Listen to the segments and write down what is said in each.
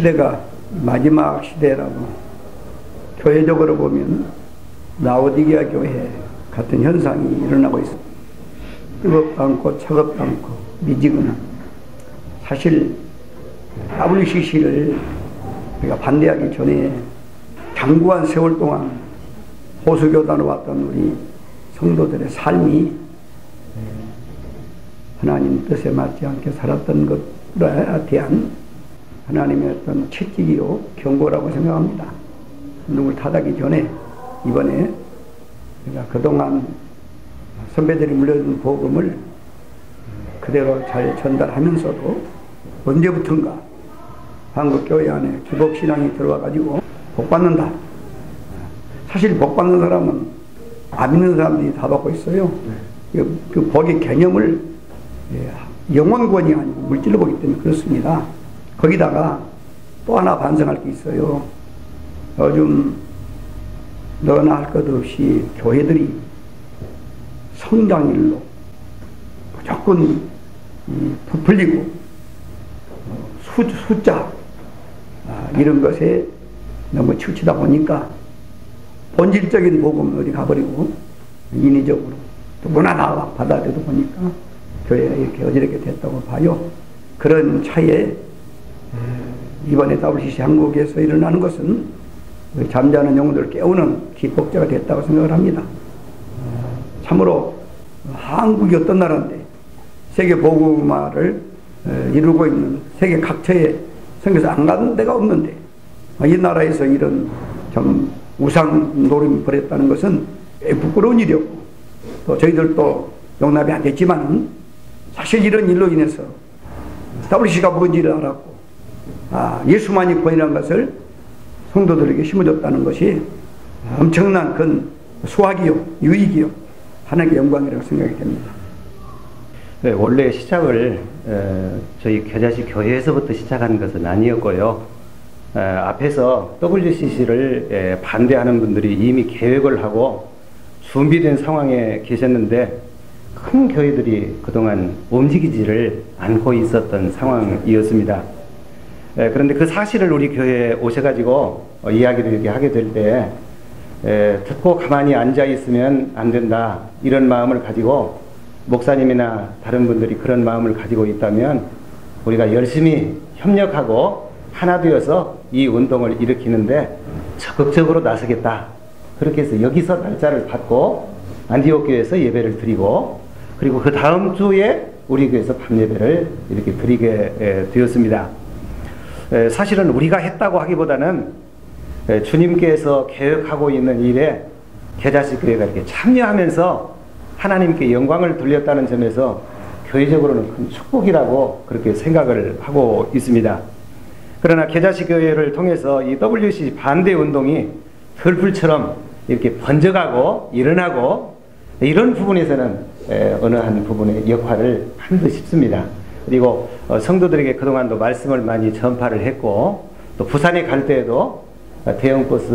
시대가 마지막 시대라고 교회적으로 보면 라오디게아 교회 같은 현상이 일어나고 있습니다. 뜨겁도 않고 차갑도 않고 미지근한 사실 WCC를 우리가 반대하기 전에 장구한 세월 동안 호수교단으로 왔던 우리 성도들의 삶이 하나님 뜻에 맞지 않게 살았던 것에 대한 하나님의 어떤 채찍이요 경고라고 생각합니다. 누굴 타다기 전에 이번에 우리가 그동안 선배들이 물려준 복음을 그대로 잘 전달하면서도 언제부턴가 한국교회 안에 기복신앙이 들어와가지고 복받는다. 사실 복받는 사람은 안 믿는 사람들이 다 받고 있어요. 그, 그 복의 개념을 예, 영혼권이 아니고 물질로 보기 때문에 그렇습니다. 거기다가 또 하나 반성할 게 있어요. 요즘 너나 할 것 없이 교회들이 성장일로 무조건 부풀리고 수, 숫자 아, 이런 것에 너무 치우치다 보니까 본질적인 복음 어디 가버리고 인위적으로 누구나 다 받아들여도 보니까 교회가 이렇게 어지럽게 됐다고 봐요. 그런 차에 이번에 WCC 한국에서 일어나는 것은 잠자는 영혼들을 깨우는 기폭제가 됐다고 생각을 합니다. 참으로 한국이 어떤 나라인데 세계 보고마를 이루고 있는 세계 각처에 생겨서 안 가는 데가 없는데 이 나라에서 이런 좀 우상 노름이 벌였다는 것은 부끄러운 일이었고 또 저희들도 용납이 안 됐지만 사실 이런 일로 인해서 WC가 뭔지를 알았고 아, 예수만이 권이라는 것을 성도들에게 심어줬다는 것이 엄청난 큰 수확이요 유익이요 하나님의 영광이라고 생각이 됩니다. 네, 원래 시작을 에, 저희 겨자시 교회에서부터 시작한 것은 아니었고요. 에, 앞에서 WCC를 에, 반대하는 분들이 이미 계획을 하고 준비된 상황에 계셨는데 큰 교회들이 그동안 움직이지를 않고 있었던 상황이었습니다. 그런데 그 사실을 우리 교회에 오셔가지고 어, 이야기를 이렇게 하게 될 때 듣고 가만히 앉아 있으면 안 된다 이런 마음을 가지고 목사님이나 다른 분들이 그런 마음을 가지고 있다면 우리가 열심히 협력하고 하나 되어서 이 운동을 일으키는데 적극적으로 나서겠다. 그렇게 해서 여기서 날짜를 받고 안디옥 교회에서 예배를 드리고 그리고 그 다음 주에 우리 교회에서 밤 예배를 이렇게 드리게 되었습니다. 사실은 우리가 했다고 하기보다는 주님께서 계획하고 있는 일에 개자식 교회가 이렇게 참여하면서 하나님께 영광을 돌렸다는 점에서 교회적으로는 큰 축복이라고 그렇게 생각을 하고 있습니다. 그러나 개자식 교회를 통해서 이 WC 반대 운동이 털풀처럼 이렇게 번져가고 일어나고 이런 부분에서는 어느 한 부분의 역할을 한듯 싶습니다. 그리고 어, 성도들에게 그동안도 말씀을 많이 전파를 했고 또 부산에 갈 때에도 대형 버스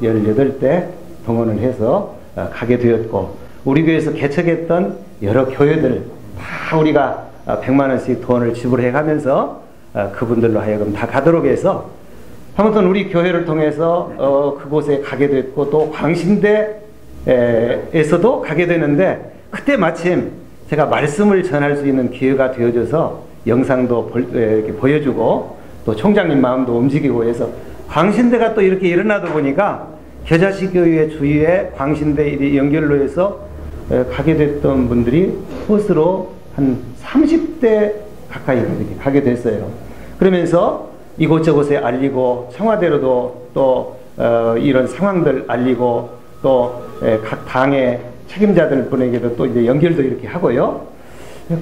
18대 동원을 해서 어, 가게 되었고 우리 교회에서 개척했던 여러 교회들 다 우리가 100만 어, 원씩 돈을 지불해 가면서 그분들로 하여금 다 가도록 해서 아무튼 우리 교회를 통해서 어 그곳에 가게 됐고 또 광신대에서도 가게 되는데 그때 마침 제가 말씀을 전할 수 있는 기회가 되어져서 영상도 이렇게 보여주고 또 총장님 마음도 움직이고 해서 광신대가 또 이렇게 일어나다 보니까 겨자식 교회 주위에 광신대 연결로 해서 가게 됐던 분들이 버스로 한 30대 가까이 이렇게 가게 됐어요. 그러면서 이곳저곳에 알리고 청와대로도 또 어, 이런 상황들 알리고 또 각 당의 책임자들 분에게도 또 이제 연결도 이렇게 하고요.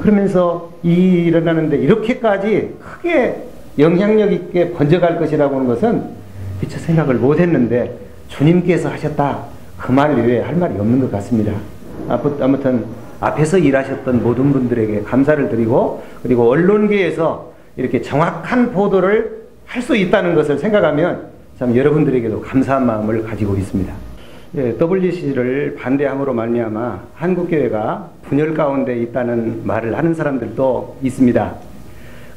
그러면서 이 일어나는데 이렇게까지 크게 영향력 있게 번져갈 것이라고 하는 것은 미처 생각을 못 했는데 주님께서 하셨다. 그 말 외에 할 말이 없는 것 같습니다. 아무튼 앞에서 일하셨던 모든 분들에게 감사를 드리고 그리고 언론계에서 이렇게 정확한 보도를 할 수 있다는 것을 생각하면 참 여러분들에게도 감사한 마음을 가지고 있습니다. 예, WC를 반대함으로 말미암아 한국교회가 분열 가운데 있다는 말을 하는 사람들도 있습니다.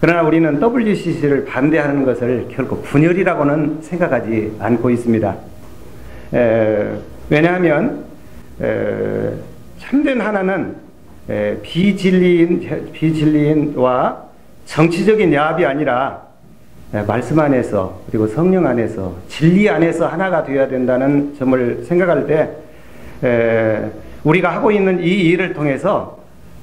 그러나 우리는 WCC를 반대하는 것을 결코 분열이라고는 생각하지 않고 있습니다. 에, 왜냐하면 에, 참된 하나는 에, 비진리인 비진리인과 정치적인 야합이 아니라 에, 말씀 안에서 그리고 성령 안에서 진리 안에서 하나가 되어야 된다는 점을 생각할 때 에, 우리가 하고 있는 이 일을 통해서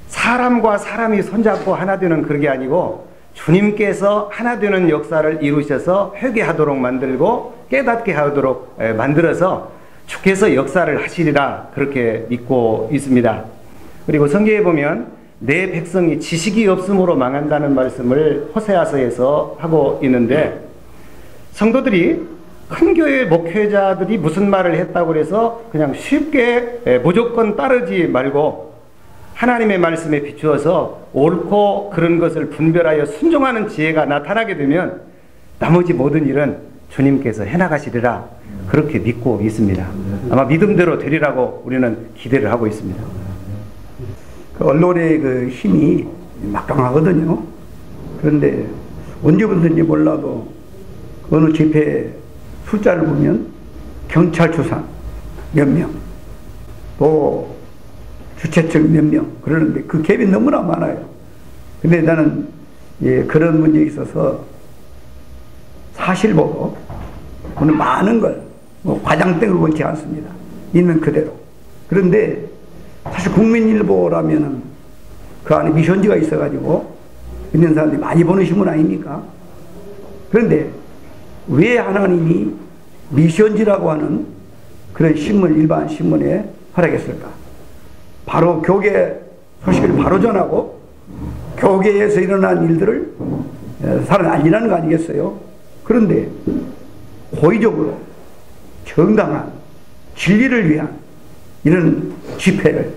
사람과 사람이 손잡고 하나 되는 그런 게 아니고 주님께서 하나 되는 역사를 이루셔서 회개하도록 만들고 깨닫게 하도록 에, 만들어서 주께서 역사를 하시리라 그렇게 믿고 있습니다. 그리고 성경에 보면 내 백성이 지식이 없음으로 망한다는 말씀을 호세아서에서 하고 있는데 성도들이 큰 교회 목회자들이 무슨 말을 했다고 해서 그냥 쉽게 에, 무조건 따르지 말고 하나님의 말씀에 비추어서 옳고 그런 것을 분별하여 순종하는 지혜가 나타나게 되면 나머지 모든 일은 주님께서 해나가시리라 그렇게 믿고 있습니다. 아마 믿음대로 되리라고 우리는 기대를 하고 있습니다. 그 언론의 그 힘이 막강하거든요. 그런데 언제부터인지 몰라도 그 어느 집회 숫자를 보면 경찰 추산 몇 명, 또 주최측 몇 명 그러는데 그 갭이 너무나 많아요. 근데 나는 예, 그런 문제에 있어서 사실 보고 오늘 많은 걸 뭐 과장땡을 원치 않습니다. 있는 그대로. 그런데 사실 국민일보라면은 그 안에 미션지가 있어가지고 있는 사람들이 많이 보는 신문 아닙니까? 그런데 왜 하나님이 미션지라고 하는 그런 신문, 일반 신문에 활약했을까? 바로 교계 소식을 바로 전하고 교계에서 일어난 일들을 사람 알리라는 거 아니겠어요? 그런데 고의적으로 정당한 진리를 위한 이런 집회를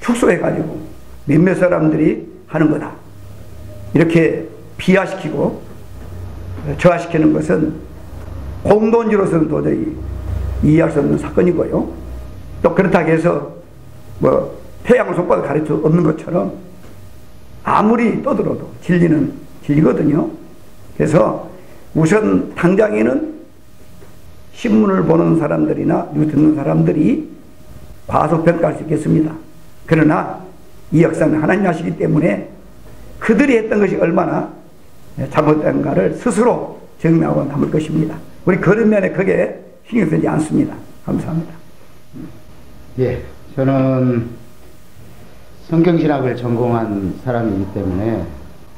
축소해가지고 몇몇 사람들이 하는 거다. 이렇게 비하시키고 저하시키는 것은 공동지로서는 도저히 이해할 수 없는 사건이고요. 또 그렇다고 해서 뭐 태양을 손바닥 가르쳐 없는 것처럼 아무리 떠들어도 진리는 진리거든요. 그래서 우선 당장에는 신문을 보는 사람들이나 뉴 듣는 사람들이 과소평가할 수 있겠습니다. 그러나 이 역사는 하나님 하시기 때문에 그들이 했던 것이 얼마나 잘못된가를 스스로 증명하고 남을 것입니다. 우리 그런 면에 크게 신경 쓰지 않습니다. 감사합니다. 예, 저는 성경신학을 전공한 사람이기 때문에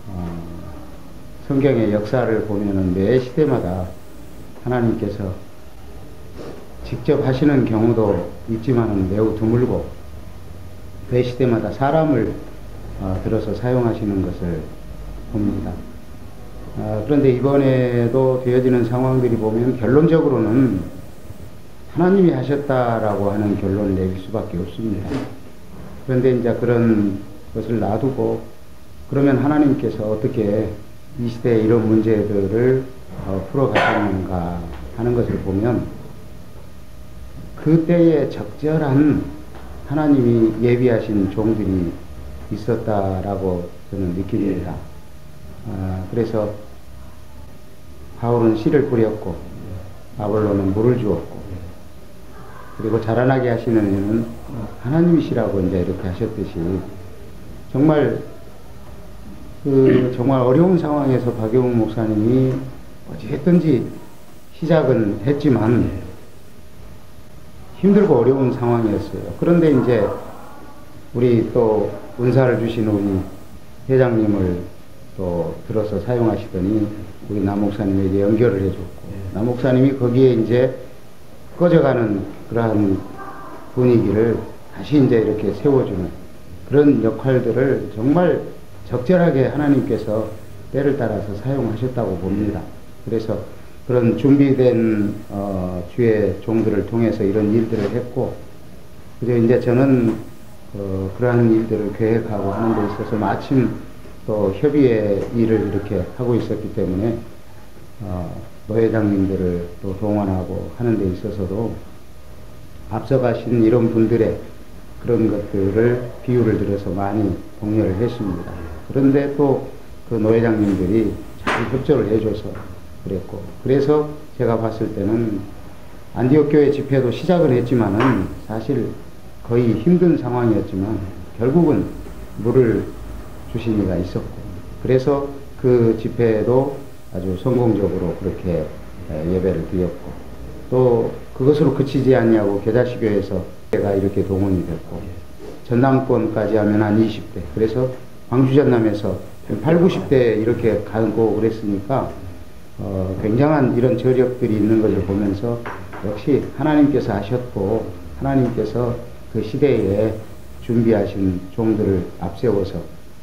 어, 성경의 역사를 보면은 매 시대마다 하나님께서 직접 하시는 경우도 있지만 매우 드물고 매 시대마다 사람을 어, 들어서 사용하시는 것을 봅니다. 어, 그런데 이번에도 되어지는 상황들이 보면 결론적으로는 하나님이 하셨다라고 하는 결론을 내릴 수밖에 없습니다. 그런데 이제 그런 것을 놔두고 그러면 하나님께서 어떻게 이 시대에 이런 문제들을 어, 풀어가셨는가 하는 것을 보면 그때에 적절한 하나님이 예비하신 종들이 있었다라고 저는 느낍니다. 아, 그래서 바울은 씨를 뿌렸고 아볼로는 물을 주었고 그리고 자라나게 하시는 이는 하나님이시라고 이제 이렇게 하셨듯이 정말 그 정말 어려운 상황에서 박영웅 목사님이 어찌 했든지 시작은 했지만 힘들고 어려운 상황이었어요. 그런데 이제 우리 또 은사를 주신 우리 회장님을 또 들어서 사용하시더니 우리 남 목사님에게 연결을 해줬고 남 목사님이 거기에 이제 꺼져가는 그러한 분위기를 다시 이제 이렇게 세워주는 그런 역할들을 정말 적절하게 하나님께서 때를 따라서 사용하셨다고 봅니다. 그래서 그런 준비된 어, 주의 종들을 통해서 이런 일들을 했고 그리고 이제 저는 어, 그러한 일들을 계획하고 하는 데 있어서 마침 또 협의회 일을 이렇게 하고 있었기 때문에 어, 노회장님들을 또 동원하고 하는 데 있어서도 앞서가신 이런 분들의 그런 것들을 비유를 들어서 많이 독려를 했습니다. 그런데 또 그 노회장님들이 잘 협조를 해줘서 그랬고. 그래서 제가 봤을 때는 안디옥 교회 집회도 시작을 했지만은 사실 거의 힘든 상황이었지만 결국은 물을 주신 이가 있었고. 그래서 그 집회도 아주 성공적으로 그렇게 에, 예배를 드렸고. 또 그것으로 그치지 않냐고 계자시교에서 제가 이렇게 동원이 됐고. 전남권까지 하면 한 20대. 그래서 광주 전남에서 8, 90대 이렇게 가고 그랬으니까 어, 굉장한 이런 저력들이 있는 것을 보면서 역시 하나님께서 하셨고 하나님께서 그 시대에 준비하신 종들을 앞세워서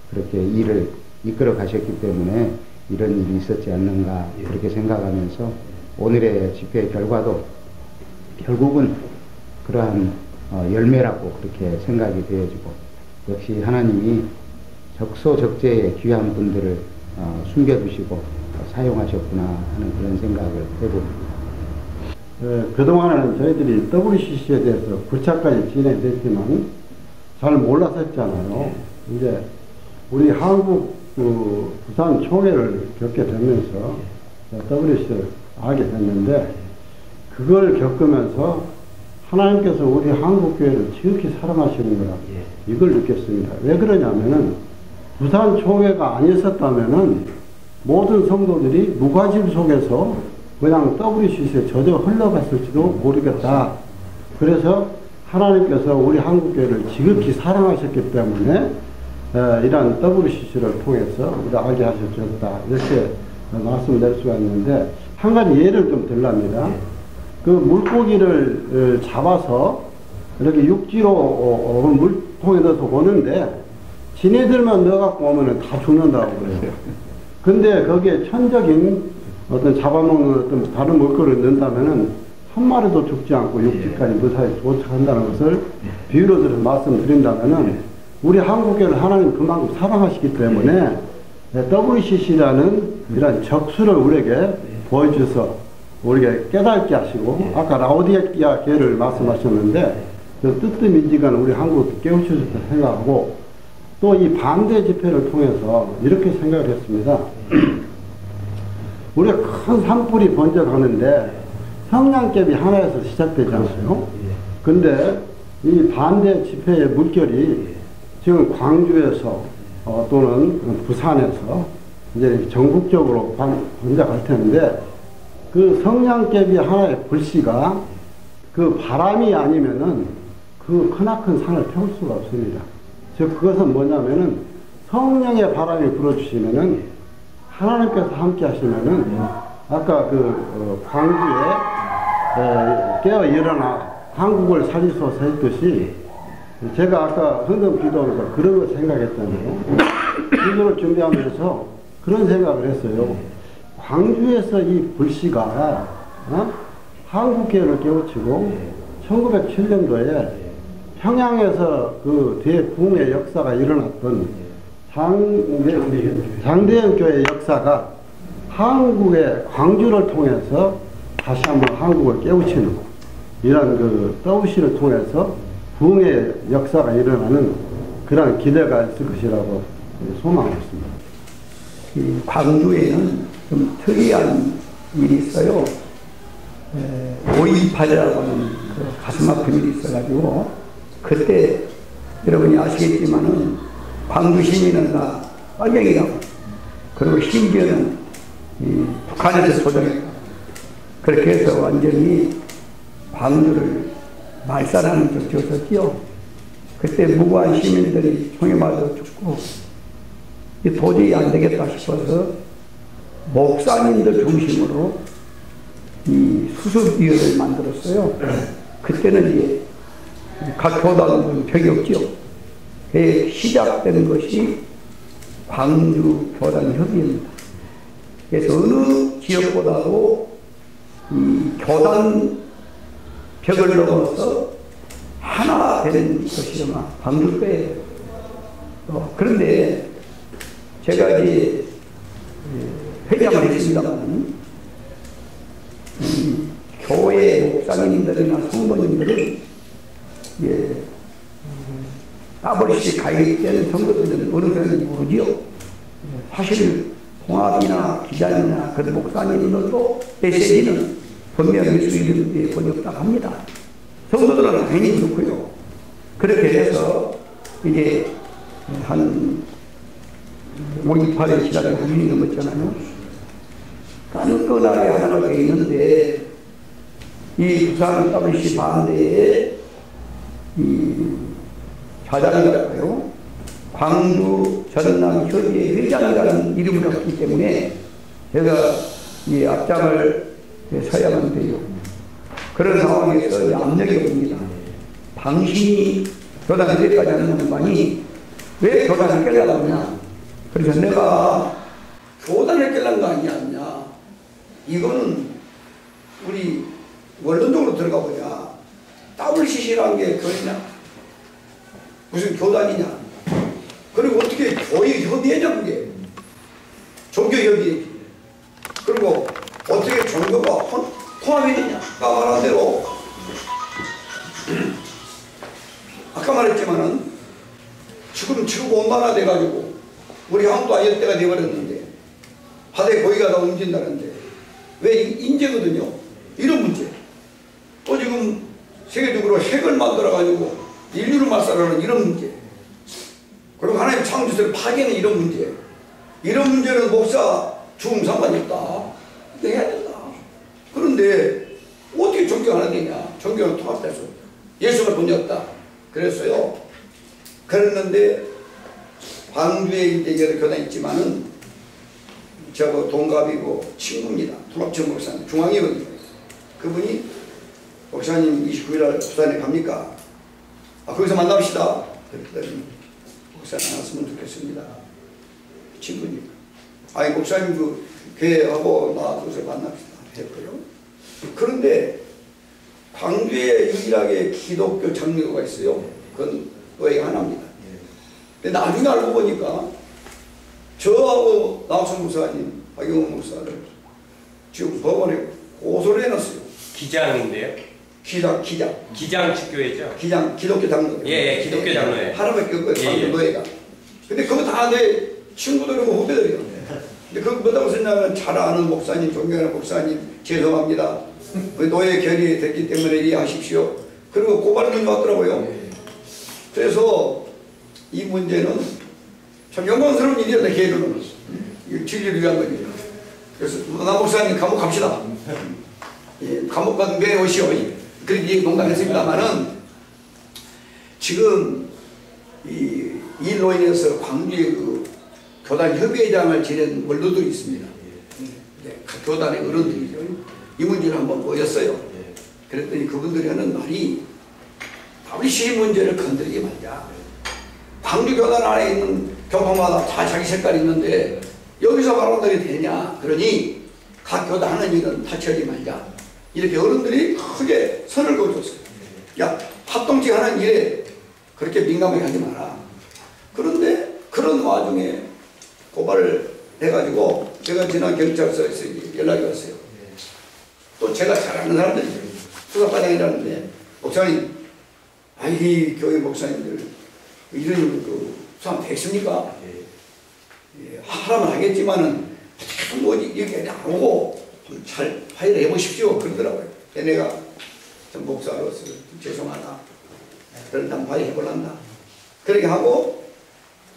그렇게 일을 이끌어 가셨기 때문에 이런 일이 있었지 않는가 그렇게 생각하면서 오늘의 집회 결과도 결국은 그러한 어, 열매라고 그렇게 생각이 되어지고 역시 하나님이 적소적재의 귀한 분들을 어, 숨겨두시고 사용하셨구나 하는 그런 생각을 해봅니다. 예, 그동안에는 저희들이 WCC에 대해서 9차까지 진행됐지만 잘 몰랐었잖아요. 이제 우리 한국 그 부산 총회를 겪게 되면서 WCC를 알게 됐는데 그걸 겪으면서 하나님께서 우리 한국 교회를 지극히 사랑하시는구나 이걸 느꼈습니다. 왜 그러냐면은 부산 총회가 아니었었다면은 모든 성도들이 무가짐 속에서 그냥 WCC에 젖어 흘러갔을지도 모르겠다. 그래서 하나님께서 우리 한국교회를 지극히 사랑하셨기 때문에 어, 이러한 WCC를 통해서 우리 알게 하셨다. 이렇게 말씀을 낼 수가 있는데 한 가지 예를 좀 들랍니다. 그 물고기를 어, 잡아서 이렇게 육지로 어, 어, 물통에 넣어서 오는데 지네들만 넣어갖고 오면은 다 죽는다고 그래요. 근데 거기에 천적인 어떤 잡아먹는 어떤 다른 먹거리를 넣는다면은 한 마리도 죽지 않고 육지까지 무사히 도착한다는 것을 비유로 들어 말씀드린다면은 우리 한국교를 하나님 그만큼 사랑하시기 때문에 WCC라는 이런 적수를 우리에게 보여주셔서 우리에게 깨닫게 하시고 아까 라오디아 교회를 말씀하셨는데 그 뜨뜻미지간 우리 한국을 깨우쳐줬다 생각하고 또 이 반대 집회를 통해서 이렇게 생각을 했습니다. 우리가 큰 산불이 번져가는데 성냥개비 하나에서 시작되잖아요. 근데 이 반대 집회의 물결이 지금 광주에서 어, 또는 부산에서 이제 전국적으로 번- 번져갈 텐데 그 성냥개비 하나의 불씨가 그 바람이 아니면은 그 크나큰 산을 태울 수가 없습니다. 즉 그것은 뭐냐면은 성령의 바람이 불어주시면은 하나님께서 함께 하시면은 아까 그 어, 광주에 에, 깨어 일어나 한국을 살리소서 했듯이 제가 아까 흔든 기도하면서 그런 걸 생각했잖아요. 기도를 준비하면서 그런 생각을 했어요. 광주에서 이 불씨가 어? 한국계를 깨우치고 1907년도에 평양에서 그 대붕의 역사가 일어났던 장대, 장대현 교회 역사가 한국의 광주를 통해서 다시 한번 한국을 깨우치는 이런 그 떠우시를 통해서 부흥의 역사가 일어나는 그런 기대가 있을 것이라고 소망했습니다. 이 광주에는 좀 특이한 일이 있어요. 5.28이라고 하는 그 가슴 아픈 일이 있어가지고, 그때 여러분이 아시겠지만은 광주 시민은 다 빨갱이라고, 그리고 심지어는 이 북한에서 조정했다. 그렇게 해서 완전히 광주를 말살하는 데 되었었지요. 그때 무고한 시민들이 총에 맞아 죽고, 이 도저히 안 되겠다 싶어서 목사님들 중심으로 이 수습위원회를 만들었어요. 그때는 이제 각 교단은 벽이 없죠. 그 시작된 것이 광주 교단 협의입니다. 그래서 어느 지역보다도 이 교단 벽을 넘어서 하나 되는 것이 아마 광주 거예요. 어, 그런데 제가 이제 회장을 했습니다만 이 교회 목사님들이나 성도님들은 예, WC 가입된 성도들은 어느 정도 모르지요. 사실 홍합이나 기자이나 그 목사님들도 메시지는 분명히 수익이 번역다 합니다. 성도들은 당연히 그렇고요. 그렇게 해서 이제 한 5, 2, 8일 지나서 9년이 넘었잖아요. 깐건하게 하나가 돼 있는데 이 부산 WC 반대에 이 좌장이라고요. 광주 전남 협의회 회장이라는 이름을 갖기 때문에 제가 이 앞장을 서야만 돼요. 그런 상황에서 이 압력이 옵니다. 당신이 교단 세까지 하는 양반이 왜 교단을 깨달았냐? 그래서 내가 교단을 깨달은 거 아니냐? 이거는 우리 원론적으로 들어가 보자. WCC라는 게 그거냐? 무슨 교단이냐? 그리고 어떻게 교회 협의회냐 그게? 종교협의회. 그리고 어떻게 종교가 혼- 통합이 되냐? 아까 말한 대로 아까 말했지만은 지금 지구 온난화 돼가지고 우리 한도 아예 때가 돼버렸는데 바다에 고기가 다 움직인다는데 왜 이- 인재거든요? 이런 문제. 세계적으로 핵을 만들어가지고 인류를 말살하는 이런 문제. 그리고 하나님 창조세를 파괴하는 이런 문제. 이런 문제는 목사 죽음 상관이 없다. 이거 해야 된다. 그런데 어떻게 존경하는 되냐? 존경은 통합될 수 없다. 예수가 돈이 없다. 그랬어요. 그랬는데 광주에 이제 여러 교단이 있지만은 저거 동갑이고 친구입니다. 통합청 목사님 중앙위원이에요. 그분이 목사님 29일 날 부산에 갑니까? 아, 거기서 만납시다. 그랬더니 목사님 안 왔으면 좋겠습니다. 친구니까. 아니 목사님 그 교회하고 나와서 만납시다. 했고요. 그런데 광주에 유일하게 기독교 장로가 있어요. 그건 노예 하나입니다. 근데 나중에 알고 보니까 저하고 나학성 목사님, 박영호 목사를 지금 법원에 고소를 해놨어요. 기장인데요. 기장, 기장, 기장 측교회죠. 기장, 기독교 장로. 예, 예, 기독교 장로회. 하나밖에 없고요, 예, 광주 예. 노예가. 근데 그거 다 내 친구들이고 후배들이에요. 근데 그거 뭐라고 썼냐면 잘 아는 목사님, 존경하는 목사님, 죄송합니다. 그 노예 결의 됐기 때문에 이해하십시오. 그리고 고발문이 왔더라고요. 그래서 이 문제는 참 영광스러운 일이었다, 개인으로는. 이 진리를 위한 거죠. 그래서 나 목사님 감옥 갑시다. 예, 감옥 가는 게 오시오. 그렇게 농담했습니다만은 지금 이 일로 인해서 광주에 그 교단 협의회장을 지낸 원로들이 있습니다. 예, 각 교단의 어른들이죠. 이 문제를 한번 모였어요. 그랬더니 그분들이 하는 말이 WC 문제를 건드리지 말자. 광주 교단 안에 있는 교파마다 다 자기 색깔이 있는데 여기서 말한다게 되냐. 그러니 각 교단 하는 일은 타치하지 말자. 이렇게 어른들이 크게 선을 그어줬어요. 야, 합동치 하는 일에 그렇게 민감하게 하지 마라. 그런데 그런 와중에 고발을 해가지고 제가 지난 경찰서에서 연락이 왔어요. 또 제가 잘 아는 사람들이 수사과장이라는데 목사님, 아이 교회 목사님들 이런 그 수사 됐습니까? 예, 하라면 하겠지만은 뭐 여기 안 오고 좀 잘 화해를 해보십시오 그러더라고요. 내가 전 목사로서 좀 죄송하다. 그런다 화해해볼란다. 그렇게 하고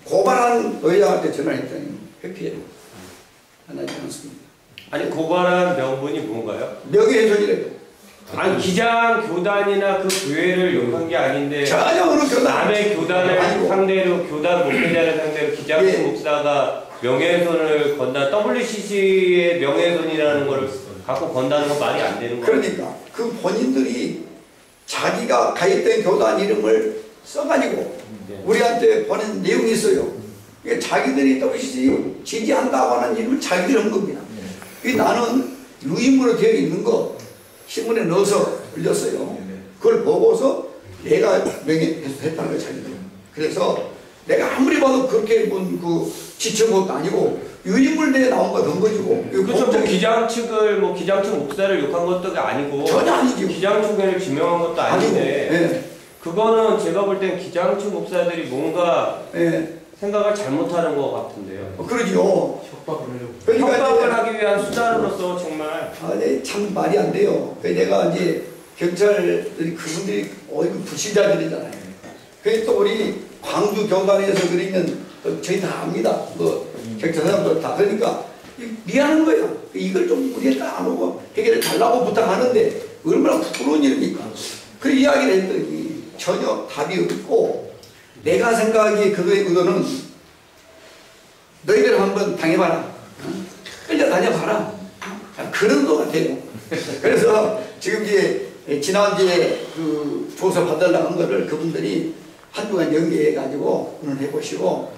고발한 의장한테 전화했더니 회피해요. 하나지 않습니다. 아니 고발한 명분이 뭔가요? 명예훼손이래요. 아니 기장 교단이나 그 교회를 욕한 게 아닌데 전혀 어느 교단 남의 교단을. 상대로 교단 목회자를 상대로 기장수 예. 목사가 명예훼손을 건다 WCC의 명예훼손이라는 걸 갖고 건다는 건 말이 안 되는 거예요. 그러니까 그 본인들이 자기가 가입된 교단 이름을 써가지고 네. 우리한테 보낸 내용이 있어요. 이게 자기들이 WCC 지지한다고 하는 이름을 자기들이 한 겁니다. 이 나는 유인물로 되어 있는 거 신문에 넣어서 올렸어요. 그걸 보고서 내가 명예훼손했다는 거예요, 자기들. 그래서 내가 아무리 봐도 그렇게 뭔그 지친 것도 아니고 유인물 내에 나온 거 넣은 거지고. 이거 그렇죠. 뭐 기장 측을 뭐 기장 측 목사를 욕한 것도 아니고 전혀 아니죠. 기장 측을 지명한 것도 아닌데 아니고. 예. 그거는 제가 볼 땐 기장 측 목사들이 뭔가 예. 생각을 잘못하는 것 같은데요. 어, 그러죠. 협박을 그러니까 이제 하기 위한 수단으로서 정말 아니 참 말이 안 돼요. 그 내가 이제 경찰들이 그분들이 어이구 불신자들이잖아요. 그또 우리 광주 교단에서 그리는 그 저희 다 압니다. 뭐 사람들 다 그러니까 이- 미안한 거야. 이걸 좀 우리가 안 오고 해결해 달라고 부탁하는데 얼마나 부끄러운 일입니까? 그 이야기를 했더니 전혀 답이 없고 내가 생각하기에 그거의 의도는 너희들 한번 당해봐라. 어? 끌려다녀봐라. 아, 그런 것 같아요. 그래서 지금 이제 지난주에 그 조사 받으려고 한 거를 그분들이 한동안 연계해가지고 오늘 해보시고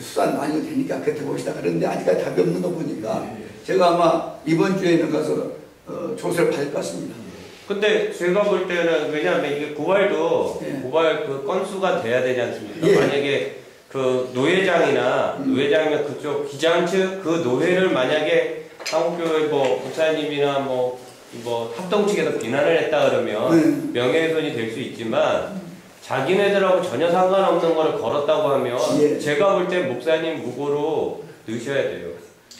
수단 많이 되니까 그때 봅시다. 그런데 아직까지 답이 없는 거 보니까 제가 아마 이번 주에는 가서 어, 조사를 받을 것 같습니다. 근데 제가 볼 때는 왜냐하면 이게 고발도 예. 고발 그 건수가 돼야 되지 않습니까? 예. 만약에 그 노회장이나 노회장이면 그쪽 기장 측 그 노회를 만약에 한국교회 뭐 목사님이나 뭐, 뭐 합동 측에서 비난을 했다 그러면 명예훼손이 될 수 있지만 자기네들하고 전혀 상관없는 거를 걸었다고 하면 예. 제가 볼 때 목사님 무고로 넣으셔야 돼요.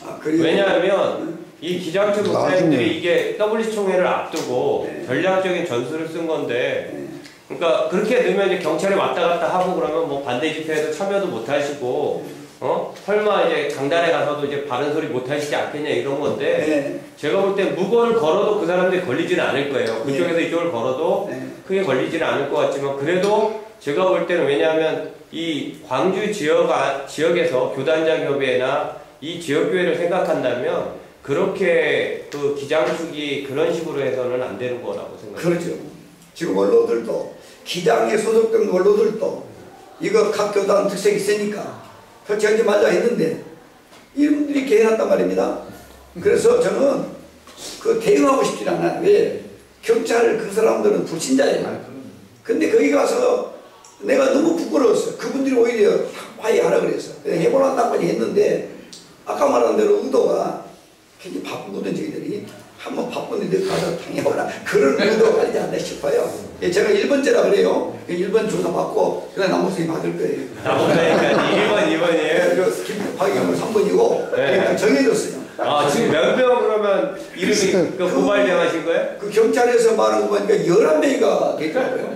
아? 왜냐하면 이 기장측 나중에. 목사님들이 이게 WC 총회를 앞두고 네. 전략적인 전술을 쓴 건데 네. 그러니까 그렇게 넣으면 이제 경찰이 왔다 갔다 하고 그러면 뭐 반대 집회에도 참여도 못 하시고 어 설마 이제 강단에 가서도 이제 바른 소리 못 하시지 않겠냐 이런 건데 네. 제가 볼 때 무고를 걸어도 그 사람들이 걸리지는 않을 거예요. 그쪽에서 네. 이쪽을 걸어도 네. 크게 걸리지는 않을 것 같지만 그래도 제가 볼 때는 왜냐하면 이 광주 지역 아, 지역에서 교단장 협의회나 이 지역 교회를 생각한다면 그렇게 그 기장축이 그런 식으로 해서는 안 되는 거라고 생각해요. 그렇죠. 지금 언론들도 기장에 소속된 언론들도 이거 각 교단 특색이 있으니까 설치하지 말자 했는데 이분들이 개해놨단 말입니다. 그래서 저는 그 대응하고 싶지 않아요. 왜? 경찰 그 사람들은 불신자예요. 근데 거기 가서 내가 너무 부끄러웠어요. 그분들이 오히려 화해하라 그랬어. 그래서 해보란다고 했는데 아까 말한 대로 의도가 굉장히 바쁘거든 저희들이 한번 바쁜데 가서 당해봐라. 그런 의도가 있지 않나 싶어요. 예, 제가 1번째라 그래요. 1번 조사 받고 그다음 나머지 받을 거예요. 나보다니까 1번, 예, 2번이에요. 저 김- 박영호 3번이고 네. 그러니까 정해졌어요. 아, 지금 몇 명 그러면 이름이 그 고발당하신 거예요? 그 경찰에서 말한 거 보니까 11명이가 됐더라고요